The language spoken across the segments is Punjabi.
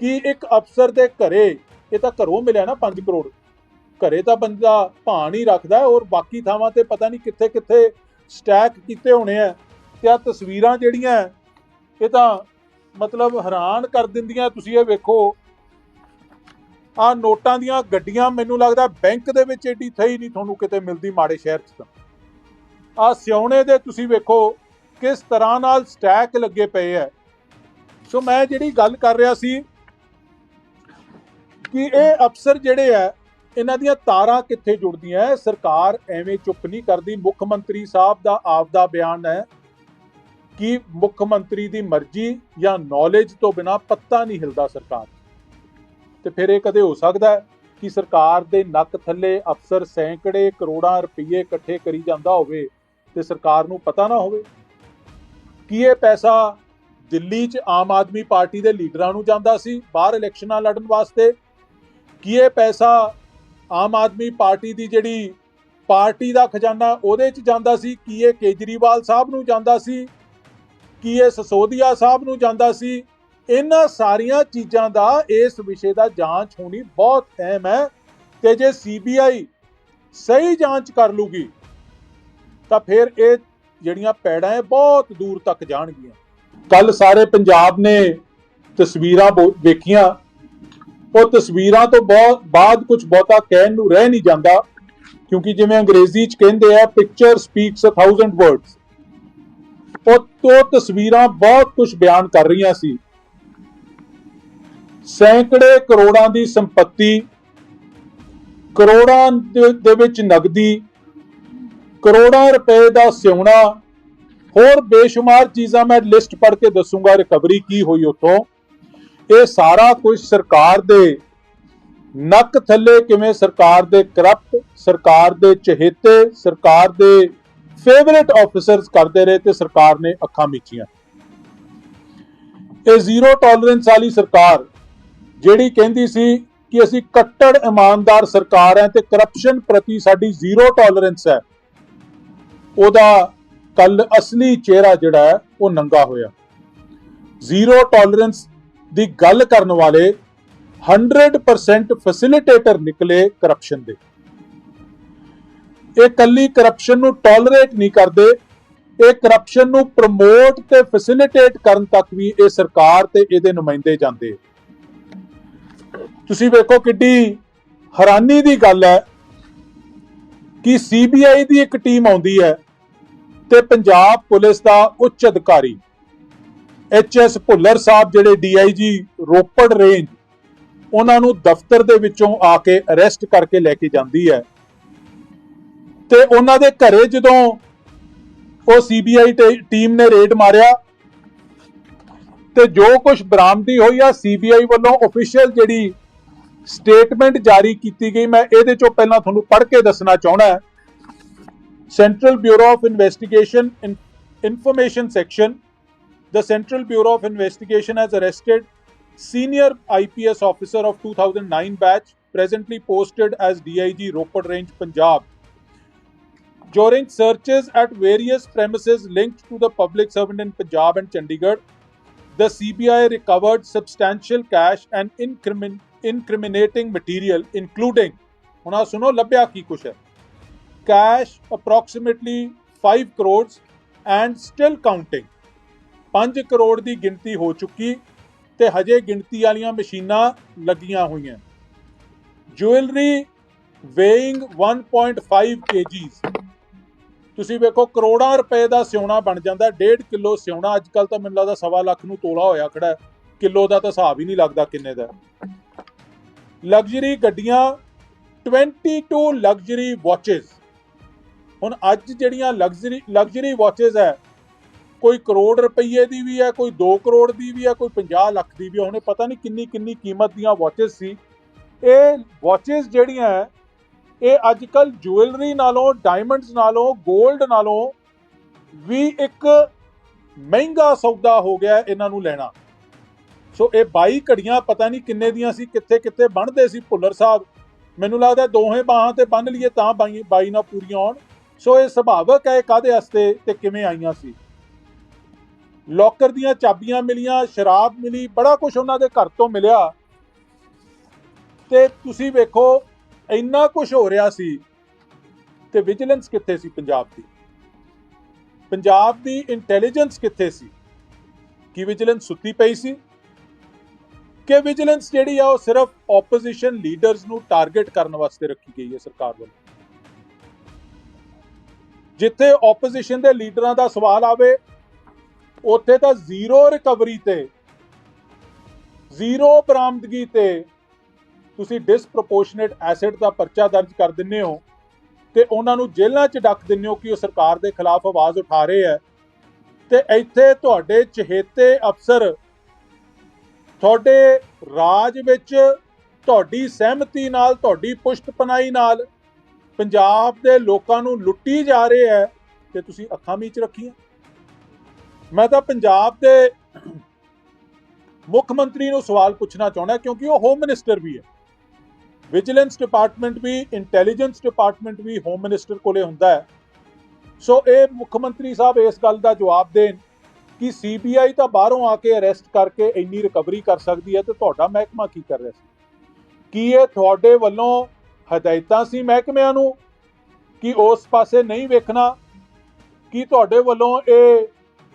ਕਿ ਇੱਕ ਅਫਸਰ ਦੇ ਘਰੇ ਇਹ ਤਾਂ ਘਰੋਂ ਮਿਲਿਆ ਨਾ 5 ਕਰੋੜ। ਘਰੇ ਤਾਂ ਬੰਦਾ ਭਾਣ ਹੀ ਰੱਖਦਾ ਹੈ ਔਰ ਬਾਕੀ ਥਾਵਾਂ ਤੇ ਪਤਾ ਨਹੀਂ ਕਿੱਥੇ ਕਿੱਥੇ ਸਟੈਕ ਕੀਤੇ ਹੋਣੇ ਆ। ਤੇ ਆ ਤਸਵੀਰਾਂ ਜਿਹੜੀਆਂ ਇਹ ਤਾਂ ਮਤਲਬ ਹੈਰਾਨ ਕਰ ਦਿੰਦੀਆਂ। ਤੁਸੀਂ ਇਹ ਵੇਖੋ। ਆ ਨੋਟਾਂ ਦੀਆਂ ਗੱਡੀਆਂ ਮੈਨੂੰ ਲੱਗਦਾ ਬੈਂਕ ਦੇ ਵਿੱਚ ਏਡੀ ਥਈ ਨਹੀਂ ਤੁਹਾਨੂੰ ਕਿਤੇ ਮਿਲਦੀ ਮਾੜੇ ਸ਼ਹਿਰ 'ਚ ਤਾਂ। ਆ ਸਿਉਣੇ ਦੇ ਤੁਸੀਂ ਵੇਖੋ ਕਿਸ ਤਰ੍ਹਾਂ ਨਾਲ ਸਟੈਕ ਲੱਗੇ ਪਏ ਐ ਸੋ ਮੈਂ ਜਿਹੜੀ ਗੱਲ ਕਰ ਰਿਹਾ ਸੀ ਕਿ ਇਹ ਅਫਸਰ ਜਿਹੜੇ ਐ ਇਹਨਾਂ ਦੀਆਂ ਤਾਰਾਂ ਕਿੱਥੇ ਜੁੜਦੀਆਂ ਸਰਕਾਰ ਐਵੇਂ ਚੁੱਪ ਨਹੀਂ ਕਰਦੀ। ਮੁੱਖ ਮੰਤਰੀ ਸਾਹਿਬ ਦਾ ਆਪ ਦਾ ਬਿਆਨ ਹੈ ਕਿ ਮੁੱਖ ਮੰਤਰੀ ਦੀ ਮਰਜ਼ੀ ਜਾਂ ਨੌਲੇਜ ਤੋਂ ਬਿਨਾ ਪੱਤਾ ਨਹੀਂ ਹਿਲਦਾ ਸਰਕਾਰ। ਤੇ ਫਿਰ ਇਹ ਕਦੇ ਹੋ ਸਕਦਾ ਕਿ ਸਰਕਾਰ ਦੇ ਨੱਕ ਥੱਲੇ ਅਫਸਰ ਸੈਂਕੜੇ ਕਰੋੜਾਂ ਰੁਪਏ ਇਕੱਠੇ ਕਰੀ ਜਾਂਦਾ ਹੋਵੇ ਤੇ ਸਰਕਾਰ ਨੂੰ ਪਤਾ ਨਾ ਹੋਵੇ? ਕੀ ਇਹ ਪੈਸਾ ਦਿੱਲੀ 'ਚ ਆਮ ਆਦਮੀ ਪਾਰਟੀ ਦੇ ਲੀਡਰਾਂ ਨੂੰ ਜਾਂਦਾ ਸੀ? ਬਾਹਰ ਇਲੈਕਸ਼ਨਾਂ ਲੜਨ ਵਾਸਤੇ ਕੀ ਇਹ ਪੈਸਾ ਆਮ ਆਦਮੀ ਪਾਰਟੀ ਦੀ ਜਿਹੜੀ ਪਾਰਟੀ ਦਾ ਖਜ਼ਾਨਾ ਉਹਦੇ 'ਚ ਜਾਂਦਾ ਸੀ? ਕੀ ਇਹ ਕੇਜਰੀਵਾਲ ਸਾਹਿਬ ਨੂੰ ਜਾਂਦਾ ਸੀ? ਕੀ ਇਹ ਸਸੋਦੀਆ ਸਾਹਿਬ ਨੂੰ ਜਾਂਦਾ ਸੀ? ਇਹਨਾਂ ਸਾਰੀਆਂ ਚੀਜ਼ਾਂ ਦਾ ਇਸ ਵਿਸ਼ੇ ਦਾ ਜਾਂਚ ਹੋਣੀ ਬਹੁਤ ਅਹਿਮ ਹੈ ਤੇ ਜੇ ਸੀਬੀਆਈ ਸਹੀ ਜਾਂਚ ਕਰ ਲੂਗੀ, ਤਾਂ ਫਿਰ ਇਹ ਜਿਹੜੀਆਂ ਪੈੜਾਂ ਹੈ ਬਹੁਤ ਦੂਰ ਤੱਕ ਜਾਣਗੀਆਂ। ਕੱਲ ਸਾਰੇ ਪੰਜਾਬ ਨੇ ਤਸਵੀਰਾਂ ਬੋ- ਵੇਖੀਆਂ ਉਹ ਤਸਵੀਰਾਂ ਤੋਂ ਬਹੁਤ ਬਾਅਦ ਕੁਝ ਬਹੁਤਾ ਕਹਿਣ ਨੂੰ ਰਹਿ ਨਹੀਂ ਜਾਂਦਾ, ਕਿਉਂਕਿ ਜਿਵੇਂ ਅੰਗਰੇਜ਼ੀ ਚ ਕਹਿੰਦੇ ਆ picture speaks a thousand words ਉਹ ਤੋਂ ਤਸਵੀਰਾਂ ਬਹੁਤ ਕੁਝ ਬਿਆਨ ਕਰ ਰਹੀਆਂ ਸੀ। ਸੈਂਕੜੇ ਕਰੋੜਾਂ ਦੀ ਸੰਪਤੀ, ਕਰੋੜਾਂ ਦੇ ਵਿੱਚ ਨਗਦੀ, ਕਰੋੜਾਂ ਰੁਪਏ ਦਾ ਸਿਉਣਾ, ਹੋਰ ਬੇਸ਼ੁਮਾਰ ਚੀਜ਼ਾਂ ਮੈਂ ਲਿਸਟ ਪੜ੍ਹ ਕੇ ਦੱਸੂਗਾ, ਰਿਕਵਰੀ ਕੀ ਹੋਈ ਉਤੋਂ ਇਹ ਸਾਰਾ ਕੁਝ ਸਰਕਾਰ ਦੇ ਨੱਕ ਥੱਲੇ ਕਿਵੇਂ ਸਰਕਾਰ ਦੇ ਕਰਪਟ, ਸਰਕਾਰ ਦੇ ਚਹੇਤੇ, ਸਰਕਾਰ ਦੇ ਫੇਵਰਿਟ ਆਫੀਸਰਸ ਕਰਦੇ ਰਹੇ ਤੇ ਸਰਕਾਰ ਨੇ ਅੱਖਾਂ ਮੀਚੀਆਂ। ਇਹ ਜ਼ੀਰੋ ਟੋਲਰੈਂਸ ਵਾਲੀ ਸਰਕਾਰ, ਜਿਹੜੀ ਕਹਿੰਦੀ ਸੀ ਕਿ ਅਸੀਂ ਕੱਟੜ ਇਮਾਨਦਾਰ ਸਰਕਾਰ ਹੈ ਤੇ ਕਰਪਸ਼ਨ ਪ੍ਰਤੀ ਸਾਡੀ ਜ਼ੀਰੋ ਟੋਲਰੈਂਸ ਹੈ, ਉਹਦਾ ਕੱਲ ਅਸਲੀ ਚਿਹਰਾ ਜਿਹੜਾ ਹੈ, ਉਹ ਨੰਗਾ ਹੋਇਆ। ਜ਼ੀਰੋ ਟੋਲਰੈਂਸ ਦੀ ਗੱਲ ਕਰਨ ਵਾਲੇ 100% ਫੈਸਿਲਿਟੇਟਰ ਨਿਕਲੇ ਕਰਪਸ਼ਨ ਦੇ। ਇਹ ਕੱਲੀ ਕਰਪਸ਼ਨ ਨੂੰ ਟੋਲਰੇਟ ਨਹੀਂ ਕਰਦੇ, ਇਹ ਕਰਪਸ਼ਨ ਨੂੰ ਪ੍ਰਮੋਟ ਤੇ ਫੈਸਿਲਿਟੇਟ ਕਰਨ ਤੱਕ ਵੀ ਇਹ ਸਰਕਾਰ ਤੇ ਇਹਦੇ ਨੁਮਾਇੰਦੇ ਜਾਂਦੇ ਤੁਸੀਂ ਵੇਖੋ ਕਿੱਡੀ ਹੈਰਾਨੀ ਦੀ ਗੱਲ ਹੈ ਕਿ ਸੀਬੀਆਈ ਦੀ ਇੱਕ ਟੀਮ ਆਉਂਦੀ ਹੈ ਤੇ ਪੰਜਾਬ ਪੁਲਿਸ ਦਾ ਉੱਚ ਅਧਿਕਾਰੀ ਐਚਐਸ ਭੁੱਲਰ ਸਾਹਿਬ ਜਿਹੜੇ ਡੀਆਈਜੀ ਰੋਪੜ ਰੇਂਜ ਉਹਨਾਂ ਨੂੰ ਦਫ਼ਤਰ ਦੇ ਵਿੱਚੋਂ ਆ ਕੇ ਅਰੈਸਟ ਕਰਕੇ ਲੈ ਕੇ ਜਾਂਦੀ ਹੈ। ਤੇ ਉਹਨਾਂ ਦੇ ਘਰੇ ਜਦੋਂ ਉਹ ਸੀਬੀਆਈ ਟੀਮ ਨੇ ਰੇਡ ਮਾਰਿਆ, ਤੇ ਜੋ ਕੁਝ ਬਰਾਮਦੀ ਹੋਈ ਆ ਸੀਬੀਆਈ ਵੱਲੋਂ ਅਫੀਸ਼ੀਅਲ ਜਿਹੜੀ ਸਟੇਟਮੈਂਟ ਜਾਰੀ ਕੀਤੀ ਗਈ, ਮੈਂ ਇਹਦੇ ਚੋਂ ਪਹਿਲਾਂ ਤੁਹਾਨੂੰ ਪੜ੍ਹ ਕੇ ਦੱਸਣਾ ਚਾਹਣਾ ਹੈ। Central Bureau of Investigation, in- Information the Central Bureau of Investigation has arrested senior IPS officer of 2009 batch, presently posted as DIG Ropar Range, Punjab. During searches at various premises linked to the public servant in Punjab and Chandigarh, the CBI recovered substantial cash and incrimin- incriminating material, including, ਹੁਣ ਆਹ ਸੁਣੋ ਲੱਭਿਆ ਕੀ ਕੁਛ ਹੈ cash approximately 5 crores and still counting 5 crore ਦੀ ਗਿਣਤੀ ਹੋ ਚੁੱਕੀ ਤੇ ਹਜੇ ਗਿਣਤੀ ਵਾਲੀਆਂ ਮਸ਼ੀਨਾਂ ਲੱਗੀਆਂ ਹੋਈਆਂ। ਜੁਐਲਰੀ weighing 1.5 kgs ਤੁਸੀਂ ਵੇਖੋ, ਕਰੋੜਾਂ ਰੁਪਏ ਦਾ ਸਿਉਣਾ ਬਣ ਜਾਂਦਾ 1.5 ਕਿਲੋ ਸਿਉਣਾ। ਅੱਜ ਕੱਲ ਤਾਂ ਮੈਨੂੰ ਲੱਗਦਾ ਸਵਾ ਲੱਖ ਨੂੰ ਤੋਲਾ ਹੋਇਆ ਖੜਾ ਹੈ। ਕਿਲੋ ਦਾ ਤਾਂ ਹਿਸਾਬ ਹੀ ਨਹੀਂ ਲੱਗਦਾ ਕਿੰਨੇ ਦਾ। ਲਗਜ਼ਰੀ ਗੱਡੀਆਂ 22 ਲਗਜ਼ਰੀ ਵਾਚਸ ਹੁਣ ਅੱਜ ਜਿਹੜੀਆਂ ਲਗਜ਼ਰੀ ਲਗਜ਼ਰੀ ਵਾਚਸ ਹੈ ਕੋਈ ਕਰੋੜ ਰੁਪਏ ਦੀ ਵੀ ਹੈ ਕੋਈ 2 ਕਰੋੜ ਦੀ ਵੀ ਹੈ ਕੋਈ 50 ਲੱਖ ਦੀ ਵੀ ਹੈ ਉਹਨੇ ਪਤਾ ਨਹੀਂ ਕਿੰਨੀ ਕਿੰਨੀ ਕੀਮਤ ਦੀਆਂ ਵਾਚਸ ਸੀ। ਇਹ ਵਾਚਸ ਜਿਹੜੀਆਂ ਇਹ ਅੱਜ ਕੱਲ ਜੁਐਲਰੀ ਨਾਲੋਂ ਡਾਇਮੰਡਸ ਨਾਲੋਂ 골ਡ ਨਾਲੋਂ ਵੀ ਇੱਕ ਮਹਿੰਗਾ ਸੌਦਾ ਹੋ ਗਿਆ ਇਹਨਾਂ ਨੂੰ ਲੈਣਾ। ਸੋ ਇਹ 22 ਘੜੀਆਂ ਪਤਾ ਨਹੀਂ ਕਿੰਨੇ ਦੀਆਂ ਸੀ ਕਿੱਥੇ ਕਿੱਥੇ ਬਣਦੇ ਸੀ ਭੁੱਲਰ ਸਾਹਿਬ। ਮੈਨੂੰ ਲੱਗਦਾ ਦੋਹੇ ਬਾਹਾਂ ਤੇ ਬੰਨ ਲਈਏ ਤਾਂ ਬਾਈ ਬਾਈ ਨਾਲ ਪੂਰੀਆਂ ਹੋਣ। ਸੋ ਇਹ ਸੁਭਾਵਕ ਹੈ ਕਾਦੇ ਵਾਸਤੇ ਤੇ ਕਿਵੇਂ ਆਈਆਂ ਸੀ? ਲੋਕਰ ਦੀਆਂ ਚਾਬੀਆਂ ਮਿਲੀਆਂ, ਸ਼ਰਾਬ ਮਿਲੀ, ਬੜਾ ਕੁਝ ਉਹਨਾਂ ਦੇ ਘਰ ਤੋਂ ਮਿਲਿਆ। ਤੇ ਤੁਸੀਂ ਵੇਖੋ, ਇੰਨਾ ਕੁਝ ਹੋ ਰਿਹਾ ਸੀ ਤੇ ਵਿਜੀਲੈਂਸ ਕਿੱਥੇ ਸੀ ਪੰਜਾਬ ਦੀ? ਪੰਜਾਬ ਦੀ ਇੰਟੈਲੀਜੈਂਸ ਕਿੱਥੇ ਸੀ? ਕੀ ਵਿਜੀਲੈਂਸ ਸੁੱਤੀ ਪਈ ਸੀ? ਕਿ ਵਿਜੀਲੈਂਸ ਜਿਹੜੀ ਆ ਉਹ ਸਿਰਫ ਆਪੋਜੀਸ਼ਨ ਲੀਡਰਸ ਨੂੰ ਟਾਰਗੇਟ ਕਰਨ ਵਾਸਤੇ ਰੱਖੀ ਗਈ ਹੈ ਸਰਕਾਰ ਵੱਲੋਂ? ਜਿੱਥੇ ਆਪੋਜੀਸ਼ਨ ਦੇ ਲੀਡਰਾਂ ਦਾ ਸਵਾਲ ਆਵੇ ਉੱਥੇ ਤਾਂ ਜ਼ੀਰੋ ਰਿਕਵਰੀ ਤੇ, ਜ਼ੀਰੋ ਬਰਾਮਦਗੀ ਤੇ ਤੁਸੀਂ ਡਿਸਪ੍ਰੋਪੋਰਸ਼ਨੇਟ ਐਸਿਡ ਦਾ ਪਰਚਾ ਦਰਜ ਕਰ ਦਿੰਨੇ ਹੋ ਤੇ ਉਹਨਾਂ ਨੂੰ ਜੇਲ੍ਹਾਂ 'ਚ ਡੱਕ ਦਿੰਨੇ ਹੋ ਕਿ ਉਹ ਸਰਕਾਰ ਦੇ ਖਿਲਾਫ ਆਵਾਜ਼ ਉਠਾ ਰਹੇ ਹੈ। ਤੇ ਇੱਥੇ ਤੁਹਾਡੇ ਚਹੇਤੇ ਅਫਸਰ, ਤੁਹਾਡੇ ਰਾਜ ਵਿੱਚ ਤੁਹਾਡੀ ਸਹਿਮਤੀ ਨਾਲ, ਤੁਹਾਡੀ ਪੁਸ਼ਤਪਨਾਈ ਨਾਲ ਪੰਜਾਬ ਦੇ ਲੋਕਾਂ ਨੂੰ ਲੁੱਟੀ ਜਾ ਰਹੇ ਹੈ ਤੇ ਤੁਸੀਂ ਅੱਖਾਂ ਮੀਚ ਰੱਖੀਆਂ। ਮੈਂ ਤਾਂ ਪੰਜਾਬ ਦੇ ਮੁੱਖ ਮੰਤਰੀ ਨੂੰ ਸਵਾਲ ਪੁੱਛਣਾ ਚਾਹੁੰਦਾ, ਕਿਉਂਕਿ ਉਹ ਹੋਮ ਮਿਨਿਸਟਰ ਵੀ ਹੈ। ਵਿਜੀਲੈਂਸ ਡਿਪਾਰਟਮੈਂਟ ਵੀ ਇੰਟੈਲੀਜੈਂਸ ਡਿਪਾਰਟਮੈਂਟ ਵੀ ਹੋਮ ਮਿਨਿਸਟਰ ਕੋਲੇ ਹੁੰਦਾ ਹੈ। ਸੋ ਇਹ ਮੁੱਖ ਮੰਤਰੀ ਸਾਹਿਬ ਇਸ ਗੱਲ ਦਾ ਜਵਾਬ ਦੇਣ ਕਿ ਸੀਬੀਆਈ ਤਾਂ ਬਾਹਰੋਂ ਆ ਕੇ ਅਰੈਸਟ ਕਰਕੇ ਇੰਨੀ ਰਿਕਵਰੀ ਕਰ ਸਕਦੀ ਹੈ, ਤੇ ਤੁਹਾਡਾ ਮਹਿਕਮਾ ਕੀ ਕਰ ਰਿਹਾ ਸੀ? ਕੀ ਇਹ ਤੁਹਾਡੇ ਵੱਲੋਂ ਹਦਾਇਤਾਂ ਸੀ ਮਹਿਕਮਿਆਂ ਨੂੰ ਕਿ ਉਸ ਪਾਸੇ ਨਹੀਂ ਵੇਖਣਾ? ਕੀ ਤੁਹਾਡੇ ਵੱਲੋਂ ਇਹ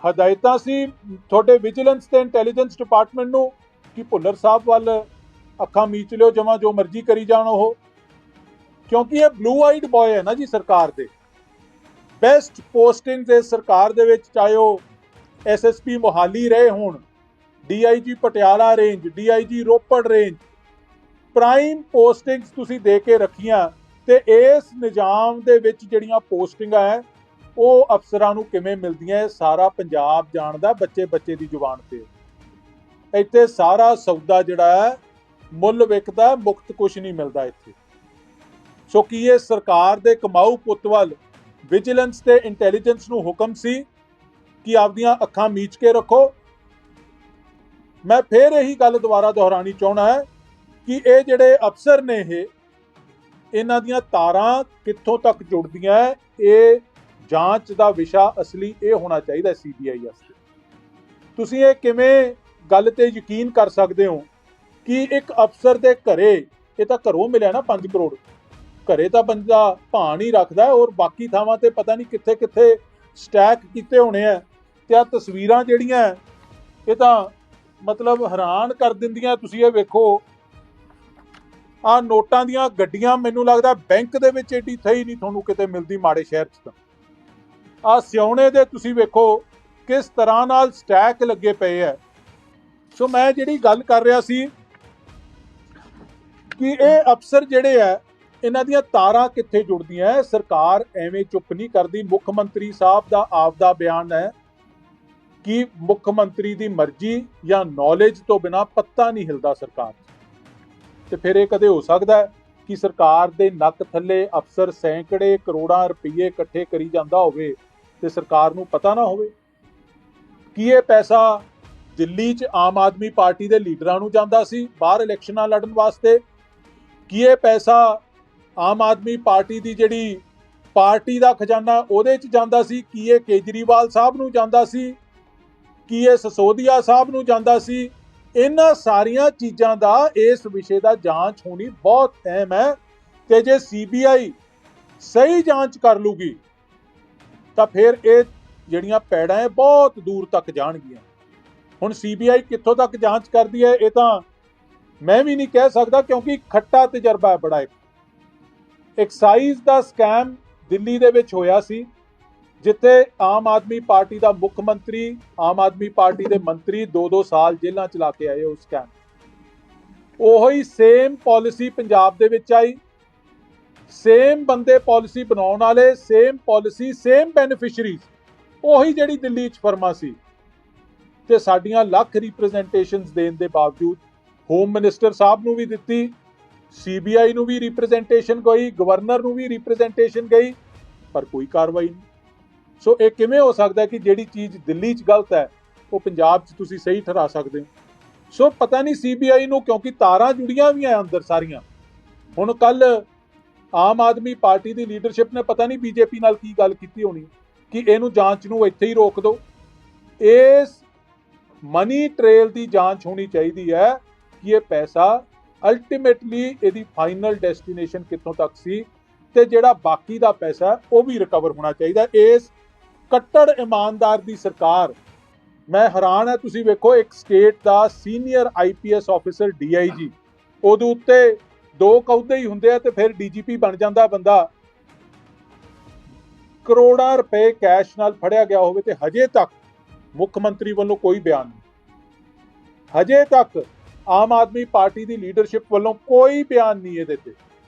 ਹਦਾਇਤਾਂ ਸੀ ਤੁਹਾਡੇ ਵਿਜੀਲੈਂਸ ਤੇ ਇੰਟੈਲੀਜੈਂਸ ਡਿਪਾਰਟਮੈਂਟ ਨੂੰ ਕਿ ਭੁੱਲਰ ਸਾਹਿਬ ਵੱਲ ਅੱਖਾਂ ਮੀਚ ਲਿਓ, ਜਮਾ ਜੋ ਮਰਜ਼ੀ ਕਰੀ ਜਾਣ ਉਹ। ਕਿਉਂਕਿ ਇਹ ਬਲੂ ਆਈਡ ਬॉय ਹੈ ਨਾ ਜੀ ਸਰਕਾਰ ਦੇ। ਬੈਸਟ ਪੋਸਟਿੰਗ ਦੇ ਸਰਕਾਰ ਦੇ ਵਿੱਚ ਚਾਹੇ ਉਹ ਐਸਐਸਪੀ ਮੋਹਾਲੀ ਰਹੇ ਹੋਣ DIG Patiala range DIG Ropar range prime postings ਤੁਸੀਂ ਦੇ ਕੇ ਰੱਖੀਆਂ ਤੇ ਇਸ ਨਿਜ਼ਾਮ ਦੇ ਵਿੱਚ ਜਿਹੜੀਆਂ ਪੋਸਟਿੰਗਾਂ ਹੈ ਉਹ ਅਫਸਰਾਂ ਨੂੰ ਕਿਵੇਂ ਮਿਲਦੀਆਂ ਇਹ ਸਾਰਾ ਪੰਜਾਬ ਜਾਣਦਾ ਬੱਚੇ ਬੱਚੇ ਦੀ ਜ਼ੁਬਾਨ ਤੇ। ਇੱਥੇ ਸਾਰਾ ਸੌਦਾ ਜਿਹੜਾ ਹੈ, ਮੁੱਲ ਵਿਕਦਾ ਮੁਕਤ ਕੁਝ ਨਹੀਂ ਮਿਲਦਾ ਇੱਥੇ। ਸੋ ਕੀ ਇਹ ਸਰਕਾਰ ਦੇ ਕਮਾਊ ਪੁੱਤ ਵੱਲ ਵਿਜੀਲੈਂਸ ਤੇ ਇੰਟੈਲੀਜੈਂਸ ਨੂੰ ਹੁਕਮ ਸੀ ਕਿ ਆਪਦੀਆਂ ਅੱਖਾਂ ਮੀਚ ਕੇ ਰੱਖੋ? ਮੈਂ ਫੇਰ ਇਹੀ ਗੱਲ ਦੁਬਾਰਾ ਦੁਹਰਾਣੀ ਚਾਹਣਾ ਹੈ ਕਿ ਇਹ ਜਿਹੜੇ ਅਫਸਰ ਨੇ ਇਹ, ਇਹਨਾਂ ਦੀਆਂ ਤਾਰਾਂ ਕਿੱਥੋਂ ਤੱਕ ਜੁੜਦੀਆਂ ਇਹ ਜਾਂਚ ਦਾ ਵਿਸ਼ਾ ਅਸਲੀ ਇਹ ਹੋਣਾ ਚਾਹੀਦਾ ਸੀਬੀਆਈ ਵਾਸਤੇ। ਤੁਸੀਂ ਇਹ ਕਿਵੇਂ ਗੱਲ ਤੇ ਯਕੀਨ ਕਰ ਸਕਦੇ ਹੋ ਕਿ ਇੱਕ ਅਫਸਰ ਦੇ ਘਰੇ ਇਹ ਤਾਂ ਘਰੋਂ ਮਿਲਿਆ ਨਾ 5 ਕਰੋੜ। ਘਰੇ ਤਾਂ ਬੰਦਾ ਭਾਣ ਹੀ ਰੱਖਦਾ ਔਰ ਬਾਕੀ ਥਾਵਾਂ ਤੇ ਪਤਾ ਨਹੀਂ ਕਿੱਥੇ ਕਿੱਥੇ ਸਟੈਕ ਕੀਤੇ ਹੋਣੇ ਆ ਤੇ ਆ ਤਸਵੀਰਾਂ ਜਿਹੜੀਆਂ ਇਹ ਤਾਂ ਮਤਲਬ ਹੈਰਾਨ ਕਰ ਦਿੰਦੀਆਂ। ਤੁਸੀਂ ਇਹ ਵੇਖੋ ਆ ਨੋਟਾਂ ਦੀਆਂ ਗੱਡੀਆਂ ਮੈਨੂੰ ਲੱਗਦਾ ਬੈਂਕ ਦੇ ਵਿੱਚ ਏਡੀ ਥਈ ਨਹੀਂ ਤੁਹਾਨੂੰ ਕਿਤੇ ਮਿਲਦੀ ਮਾੜੇ ਸ਼ਹਿਰ 'ਚ ਤਾਂ। ਆ ਸਿਉਣੇ ਦੇ ਤੁਸੀਂ ਵੇਖੋ ਕਿਸ ਤਰ੍ਹਾਂ ਨਾਲ ਸਟੈਕ ਲੱਗੇ ਪਏ ਐ। ਸੋ ਮੈਂ ਜਿਹੜੀ ਗੱਲ ਕਰ ਰਿਹਾ ਸੀ ਕਿ ਇਹ ਅਫਸਰ ਜਿਹੜੇ ਆ ਇਹਨਾਂ ਦੀਆਂ ਤਾਰਾਂ ਕਿੱਥੇ ਜੁੜਦੀਆਂ ਸਰਕਾਰ ਐਵੇਂ ਚੁੱਪ ਨਹੀਂ ਕਰਦੀ। ਮੁੱਖ ਮੰਤਰੀ ਸਾਹਿਬ ਦਾ ਆਪ ਦਾ ਬਿਆਨ ਹੈ ਕਿ ਮੁੱਖ ਮੰਤਰੀ ਦੀ ਮਰਜ਼ੀ ਜਾਂ ਨੌਲੇਜ ਤੋਂ ਬਿਨਾ ਪੱਤਾ ਨਹੀਂ ਹਿਲਦਾ ਸਰਕਾਰ 'ਚ। ਤੇ ਫਿਰ ਇਹ ਕਦੇ ਹੋ ਸਕਦਾ ਕਿ ਸਰਕਾਰ ਦੇ ਨੱਕ ਥੱਲੇ ਅਫਸਰ ਸੈਂਕੜੇ ਕਰੋੜਾਂ ਰੁਪਏ ਇਕੱਠੇ ਕਰੀ ਜਾਂਦਾ ਹੋਵੇ ਤੇ ਸਰਕਾਰ ਨੂੰ ਪਤਾ ਨਾ ਹੋਵੇ ਕੀ ਇਹ ਪੈਸਾ ਦਿੱਲੀ 'ਚ ਆਮ ਆਦਮੀ ਪਾਰਟੀ ਦੇ ਲੀਡਰਾਂ ਨੂੰ ਜਾਂਦਾ ਸੀ, ਬਾਹਰ ਇਲੈਕਸ਼ਨਾਂ ਲੜਨ ਵਾਸਤੇ, ਕੀ ਇਹ ਪੈਸਾ ਆਮ ਆਦਮੀ ਪਾਰਟੀ ਦੀ ਜਿਹੜੀ ਪਾਰਟੀ ਦਾ ਖਜ਼ਾਨਾ ਉਹਦੇ 'ਚ ਜਾਂਦਾ ਸੀ, ਕੀ ਇਹ ਕੇਜਰੀਵਾਲ ਸਾਹਿਬ ਨੂੰ ਜਾਂਦਾ ਸੀ, ਕੀ ਇਹ ਸਸੋਦੀਆ ਸਾਹਿਬ ਨੂੰ ਜਾਂਦਾ ਸੀ, ਇਹਨਾਂ ਸਾਰੀਆਂ ਚੀਜ਼ਾਂ ਦਾ ਇਸ ਵਿਸ਼ੇ ਦਾ ਜਾਂਚ ਹੋਣੀ ਬਹੁਤ ਅਹਿਮ ਹੈ ਤੇ ਜੇ ਸੀਬੀਆਈ ਸਹੀ ਜਾਂਚ ਕਰ ਲੂਗੀ ਤਾਂ ਫਿਰ ਇਹ ਜਿਹੜੀਆਂ ਪੈੜਾਂ ਹੈ ਬਹੁਤ ਦੂਰ ਤੱਕ ਜਾਣਗੀਆਂ। ਹੁਣ ਸੀਬੀਆਈ ਕਿੱਥੋਂ ਤੱਕ ਜਾਂਚ ਕਰਦੀ ਹੈ, ਇਹ ਤਾਂ ਮੈਂ ਵੀ ਨਹੀਂ ਕਹਿ ਸਕਦਾ ਕਿਉਂਕਿ ਖੱਟਾ ਤਜਰਬਾ ਹੈ। ਬੜਾ ਇੱਕ ਐਕਸਾਈਜ਼ ਦਾ ਸਕੈਮ ਦਿੱਲੀ ਦੇ ਵਿੱਚ ਹੋਇਆ ਸੀ, ਜਿੱਥੇ ਆਮ ਆਦਮੀ ਪਾਰਟੀ ਦਾ ਮੁੱਖ ਮੰਤਰੀ, ਆਮ ਆਦਮੀ ਪਾਰਟੀ ਦੇ ਮੰਤਰੀ 2-2 ਸਾਲ ਜੇਲ੍ਹਾਂ ਚਲਾ ਕੇ ਆਏ ਉਸ ਸਕੈਮ ਉਹੀ ਸੇਮ ਪਾਲਿਸੀ ਪੰਜਾਬ ਦੇ ਵਿੱਚ ਆਈ। ਸੇਮ ਬੰਦੇ ਪਾਲਿਸੀ ਬਣਾਉਣ ਵਾਲੇ ਸੇਮ ਪਾਲਿਸੀ ਸੇਮ ਬੈਨੀਫੀਸ਼ੀਅਰੀਜ਼ ਉਹੀ ਜਿਹੜੀ ਦਿੱਲੀ 'ਚ ਫਰਮਾ ਸੀ। ਤੇ ਸਾਡੀਆਂ ਲੱਖ ਰਿਪਰੈਜ਼ੈਂਟੇਸ਼ਨਸ ਦੇਣ ਦੇ ਬਾਵਜੂਦ ਹੋਮ ਮਿਨਿਸਟਰ ਸਾਹਿਬ ਨੂੰ ਵੀ ਦਿੱਤੀ ਸੀਬੀਆਈ ਨੂੰ ਵੀ ਰਿਪਰੈਜ਼ੈਂਟੇਸ਼ਨ ਗਈ ਗਵਰਨਰ ਨੂੰ ਵੀ ਰਿਪਰੈਜ਼ੈਂਟੇਸ਼ਨ ਗਈ, ਪਰ ਕੋਈ ਕਾਰਵਾਈ ਨਹੀਂ। ਸੋ ਇਹ ਕਿਵੇਂ ਹੋ ਸਕਦਾ ਕਿ ਜਿਹੜੀ ਚੀਜ਼ ਦਿੱਲੀ 'ਚ ਗਲਤ ਹੈ, ਉਹ ਪੰਜਾਬ 'ਚ ਤੁਸੀਂ ਸਹੀ ਠਹਿਰਾ ਸਕਦੇ ਹੋ? ਸੋ ਪਤਾ ਨਹੀਂ ਸੀਬੀਆਈ ਨੂੰ ਕਿਉਂਕਿ ਤਾਰਾਂ ਜੁੜੀਆਂ ਵੀ ਆ ਅੰਦਰ ਸਾਰੀਆਂ। ਹੁਣ ਕੱਲ ਆਮ ਆਦਮੀ ਪਾਰਟੀ ਦੀ ਲੀਡਰਸ਼ਿਪ ਨੇ ਪਤਾ ਨਹੀਂ ਬੀਜੇਪੀ ਨਾਲ ਕੀ ਗੱਲ ਕੀਤੀ ਹੋਣੀ, ਕਿ ਇਹਨੂੰ ਜਾਂਚ ਨੂੰ ਇੱਥੇ ਹੀ ਰੋਕ ਦਿਓ ਇਸ ਮਨੀ ਟ੍ਰੇਲ ਦੀ ਜਾਂਚ ਹੋਣੀ ਚਾਹੀਦੀ ਹੈ ਕਿ ਇਹ ਪੈਸਾ ਅਲਟੀਮੇਟਲੀ ਇਹਦੀ ਫਾਈਨਲ ਡੈਸਟੀਨੇਸ਼ਨ ਕਿੱਥੋਂ ਤੱਕ ਸੀ ਤੇ ਜਿਹੜਾ ਬਾਕੀ ਦਾ ਪੈਸਾ ਉਹ ਵੀ ਰਿਕਵਰ ਹੋਣਾ ਚਾਹੀਦਾ। ਇਸ ਕੱਟੜ ਇਮਾਨਦਾਰ ਦੀ ਸਰਕਾਰ, ਮੈਂ ਹੈਰਾਨ ਹਾਂ, ਤੁਸੀਂ ਵੇਖੋ ਇੱਕ ਸਟੇਟ ਦਾ ਸੀਨੀਅਰ ਆਈਪੀਐਸ ਆਫੀਸਰ ਡੀਆਈਜੀ ਉਹਦੇ ਉੱਤੇ ਦੋ ਕੌਦੇ ਹੀ ਹੁੰਦੇ ਆ ਤੇ ਫਿਰ ਡੀਜੀਪੀ ਬਣ ਜਾਂਦਾ ਬੰਦਾ। ਕਰੋੜਾਂ ਰੁਪਏ ਕੈਸ਼ ਨਾਲ ਫੜਿਆ ਗਿਆ ਹੋਵੇ ਤੇ ਹਜੇ ਤੱਕ ਮੁੱਖ ਮੰਤਰੀ ਵੱਲੋਂ ਕੋਈ ਬਿਆਨ ਨਹੀਂ। ਹਜੇ ਤੱਕ ਆਮ ਆਦਮੀ ਪਾਰਟੀ ਦੀ ਲੀਡਰਸ਼ਿਪ ਵੱਲੋਂ ਕੋਈ ਬਿਆਨ ਨਹੀਂ ਇਹਦੇ ਤੇ।